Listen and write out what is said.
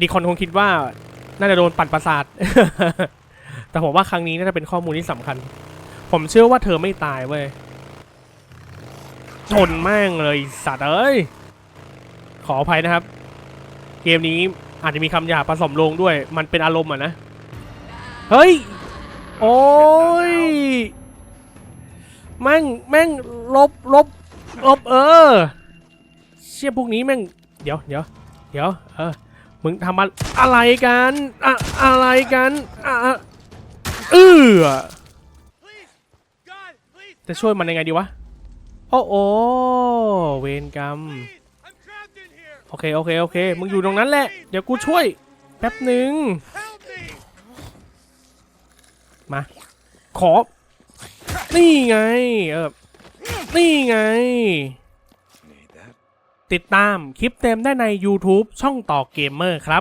ดีคอนคงคิดว่าน่าจะโดนปั่นประสาท แต่ผมว่าครั้งนี้น่าจะเป็นข้อมูลที่สำคัญ ผมเชื่อว่าเธอไม่ตายเว้ย ชนแม่งเลยสัตว์เอ้ย ขออภัยนะครับ เกมนี้อาจจะมีคำหยาบผสมลงด้วย มันเป็นอารมณ์อะนะ เฮ้ย โอ้ย แม่ง แม่ง ลบ ลบ ลบ เออ เชี่ยพวกนี้แม่ง เดี๋ยวเดี๋ยวเดี๋ยว เออ มึงทำอะอะไรกันอะอะไรกันอะเออจะช่วยมันยังไงดีวะ โอ้โอเวรกรรม โอเค โอเค โอเค มึงอยู่ตรงนั้นแหละ เดี๋ยวกูช่วย แป๊บหนึ่งมา ขอ นี่ไง เออ นี่ไง ติดตามคลิปเต็มได้ใน YouTube ช่องต่อเกมเมอร์ครับ